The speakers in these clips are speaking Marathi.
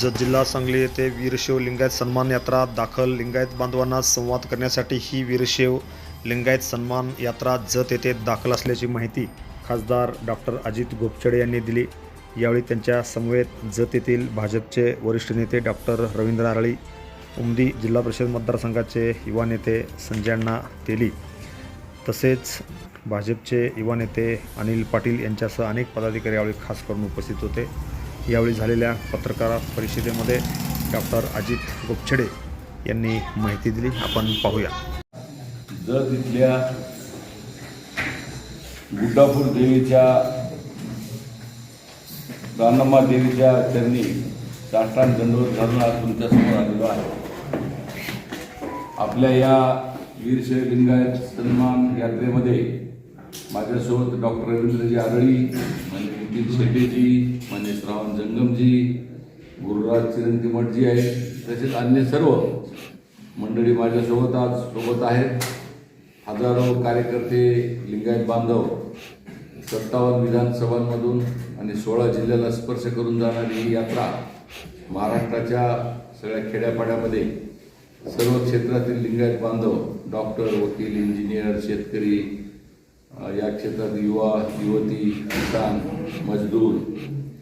जत जिल्हा सांगली येथे वीरशैव लिंगायत सन्मान यात्रा दाखल. लिंगायत बांधवांना संवाद करण्यासाठी ही वीरशैव लिंगायत सन्मान यात्रा जत येथे दाखल असल्याची माहिती खासदार डॉक्टर अजित गोपछडे यांनी दिली. यावेळी त्यांच्या समवेत जत येथील भाजपचे वरिष्ठ नेते डॉक्टर रवींद्र आरळी उमदी जिल्हा परिषद मतदारसंघाचे युवा नेते संजय अण्णा तेली तसेच भाजपचे युवा नेते अनिल पाटील यांच्यासह अनेक पदाधिकारी यावेळी खास करून उपस्थित होते. यावेळी झालेल्या पत्रकार परिषदेमध्ये डॉक्टर अजित गोपछडे यांनी माहिती दिली. आपण पाहूया. जर तिथल्या गुड्डापूर देवीच्या रानम्मा देवीच्या चरणी साष्टांग दंडवत घालून आज तुमच्यासमोर आलेलो आहे. आपल्या या वीरशैव लिंगायत सन्मान यात्रेमध्ये माझ्यासोबत डॉक्टर रवींद्रजी आरळी मान्य नितीन शेटेजी मान्य श्रावण जंगमजी गुरुराज चिरंजी मठजी आहे तसेच अन्य सर्व मंडळी माझ्यासोबत आज सोबत आहेत. हजारो कार्यकर्ते लिंगायत बांधव सत्तावन्न विधानसभांमधून आणि सोळा जिल्ह्याला स्पर्श करून जाणारी ही यात्रा महाराष्ट्राच्या सगळ्या खेड्यापाड्यामध्ये सर्व क्षेत्रातील लिंगायत बांधव डॉक्टर वकील इंजिनियर शेतकरी या क्षेत्रात युवा युवती किसान मजदूर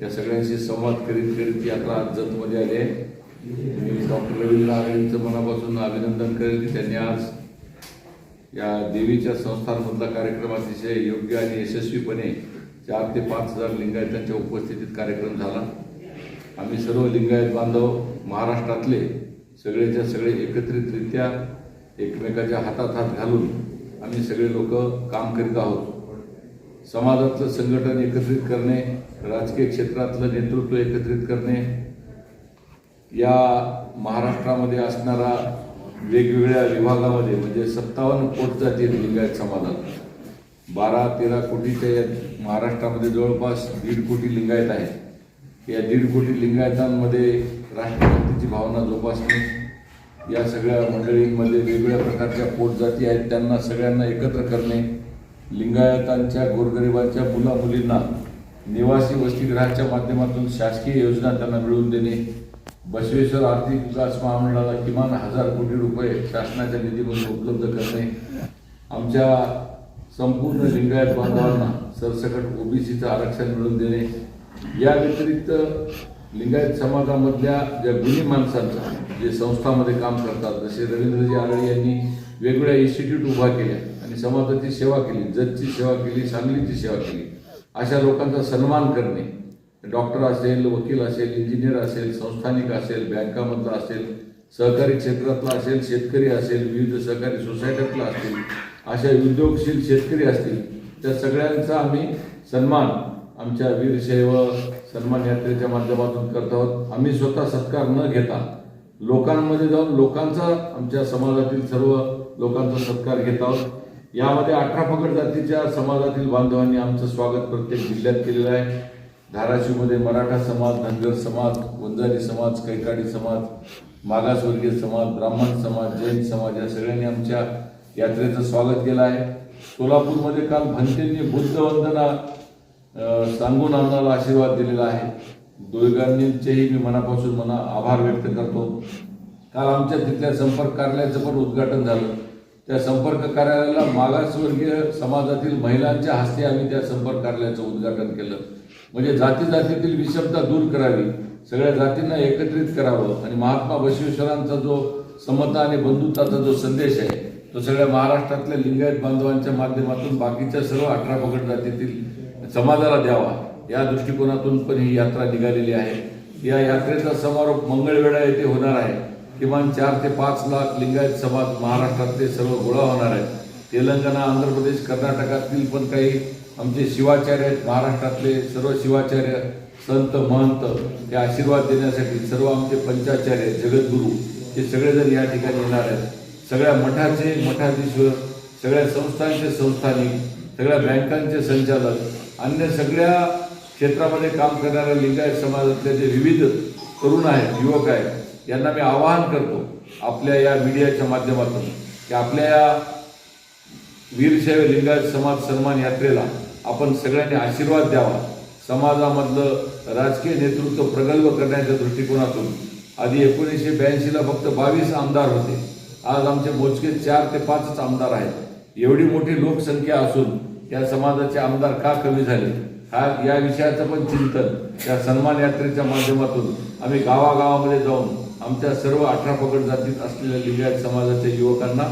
या सगळ्यांशी संवाद करीत करीत यात्रा आज जतमध्ये आली आहे. मी डॉक्टर रवींद्र आरेंचं मनापासून अभिनंदन करेल की त्यांनी आज या देवीच्या संस्थांमधला कार्यक्रम अतिशय योग्य आणि यशस्वीपणे चार ते पाच हजार लिंगायतांच्या उपस्थितीत कार्यक्रम झाला. आम्ही सर्व लिंगायत बांधव महाराष्ट्रातले सगळेच्या सगळे एकत्रितरित्या एकमेकाच्या हातात हात घालून आम्ही सगळे लोक काम करीत आहोत. समाजातलं संघटन एकत्रित करणे राजकीय क्षेत्रातलं नेतृत्व एकत्रित करणे या महाराष्ट्रामध्ये असणारा वेगवेगळ्या विभागामध्ये म्हणजे सत्तावन्न पोट जाती लिंगायत समाजात. बारा तेरा कोटीच्या या महाराष्ट्रामध्ये जवळपास दीड कोटी लिंगायत आहेत. या दीड कोटी लिंगायतांमध्ये राष्ट्रभक्तीची भावना जोपासणे या सगळ्या मंडळींमध्ये वेगवेगळ्या प्रकारच्या पोट जाती आहेत. त्यांना सगळ्यांना एकत्र करणे लिंगायतांच्या गोरगरिबांच्या मुला मुलींना निवासी वसतिगृहाच्या माध्यमातून शासकीय योजना त्यांना मिळवून देणे बसवेश्वर आर्थिक विकास महामंडळाला किमान हजार कोटी रुपये शासनाच्या निधीमधून उपलब्ध करणे आमच्या संपूर्ण लिंगायत बांधवांना सरसकट ओबीसीचं आरक्षण मिळवून देणे. या व्यतिरिक्त लिंगायत समाजामधल्या ज्या गुणी माणसांचा जे संस्थामध्ये काम करतात जसे रवींद्रजी आरळी यांनी वेगवेगळ्या इन्स्टिट्यूट उभा केल्या आणि समाजाची सेवा केली जजची सेवा केली सांगलीची सेवा केली. अशा लोकांचा सन्मान करणे. डॉक्टर असेल वकील असेल इंजिनियर असेल संस्थानिक असेल बँकामधला असेल सहकारी क्षेत्रातला असेल शेतकरी असेल विविध सहकारी सोसायट्यातला असतील अशा उद्योगशील शेतकरी असतील त्या सगळ्यांचा आम्ही सन्मान आमच्या वीरशैव सन्मान यात्रेच्या माध्यमातून करत आहोत. आम्ही स्वतः सत्कार न घेता लोकांमध्ये जाऊन लोकांचा आमच्या समाजातील सर्व लोकांचा सत्कार घेत आहोत. यामध्ये अठरा पकड जातीच्या समाजातील बांधवांनी आमचं स्वागत प्रत्येक जिल्ह्यात केलेलं आहे. धाराशिवमध्ये मराठा समाज धनगर समाज वंजारी समाज कैकाडी समाज मागासवर्गीय समाज ब्राह्मण समाज जैन समाज या सगळ्यांनी आमच्या यात्रेचं स्वागत केलं आहे. सोलापूरमध्ये काल भंतेंनी बुद्ध वंदना सांगून आम्हाला आशीर्वाद दिलेला आहे. दुर्गांनीचेही मी मनापासून मना आभार व्यक्त करतो. काल आमच्या तिथल्या संपर्क कार्यालयाचं पण उद्घाटन झालं. त्या संपर्क कार्यालयाला मागासवर्गीय समाजातील महिलांच्या हस्ते आम्ही त्या संपर्क कार्यालयाचं उद्घाटन केलं. म्हणजे जाती जातीतील विषमता दूर करावी सगळ्या जातींना एकत्रित करावं आणि महात्मा बसवेश्वरांचा जो समता आणि बंधुत्वाचा जो संदेश आहे तो सगळ्या महाराष्ट्रातल्या लिंगायत बांधवांच्या माध्यमातून बाकीच्या सर्व अठरा पगड जातीतील समाजाला द्यावा. या दृष्टिकोनातून पण ही यात्रा निघालेली आहे. या यात्रेचा समारोप मंगळवेढा येथे होणार आहे. किमान चार ते पाच लाख लिंगायत समाज महाराष्ट्रातले सर्व गोळा होणार आहेत. तेलंगणा आंध्र प्रदेश कर्नाटकातील पण काही आमचे शिवाचार्य आहेत. महाराष्ट्रातले सर्व शिवाचार्य संत महंत हे आशीर्वाद देण्यासाठी सर्व आमचे पंचाचार्य जगद्गुरू हे सगळेजण या ठिकाणी येणार आहेत. सगळ्या मठाचे मठाधीश्वर सगळ्या संस्थांचे संस्थानिक सगळ्या बँकांचे संचालक अन्य सगळ्या क्षेत्रामध्ये काम करणाऱ्या लिंगायत समाजातले जे विविध तरुण आहेत युवक आहेत यांना मी आवाहन करतो आपल्या या मीडियाच्या माध्यमातून की आपल्या या वीरशैव लिंगायत समाज सन्मान यात्रेला आपण सगळ्यांनी आशीर्वाद द्यावा. समाजामधलं राजकीय नेतृत्व प्रगल्भ करण्याच्या दृष्टिकोनातून आधी एकोणीसशे ब्याऐंशीला फक्त बावीस आमदार होते. आज आमचे मोजके चार ते पाचच आमदार आहेत. एवढी मोठी लोकसंख्या असून या समाजाचे आमदार का कमी झाले? हा या विषयाचं पण चिंतन या सन्मान यात्रेच्या माध्यमातून आम्ही गावागावामध्ये जाऊन आमच्या सर्व अठरा पगड जातीत असलेल्या लिंगायत समाजाच्या युवकांना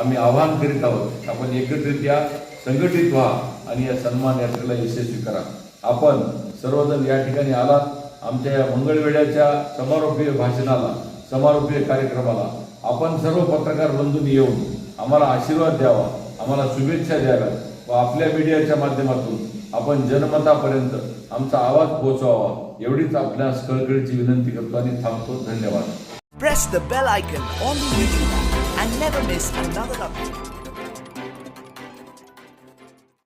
आम्ही आवाहन करीत आहोत आपण एकत्रित या संघटित व्हा आणि या सन्मान यात्रेला यशस्वी करा. आपण सर्वजण या ठिकाणी आलात. आमच्या या मंगळवेड्याच्या समारोपीय भाषणाला समारोपीय कार्यक्रमाला आपण सर्व पत्रकार बंधूंनी येऊन आम्हाला आशीर्वाद द्यावा आम्हाला शुभेच्छा द्याव्यात. व आपल्या मीडियाच्या माध्यमातून आपण जनमतापर्यंत आमचा आवाज पोहोचवावा एवढीच आपल्यास कळकळीची विनंती करतो आणि थांबतो धन्यवाद Press the bell icon on the YouTube and never miss another update.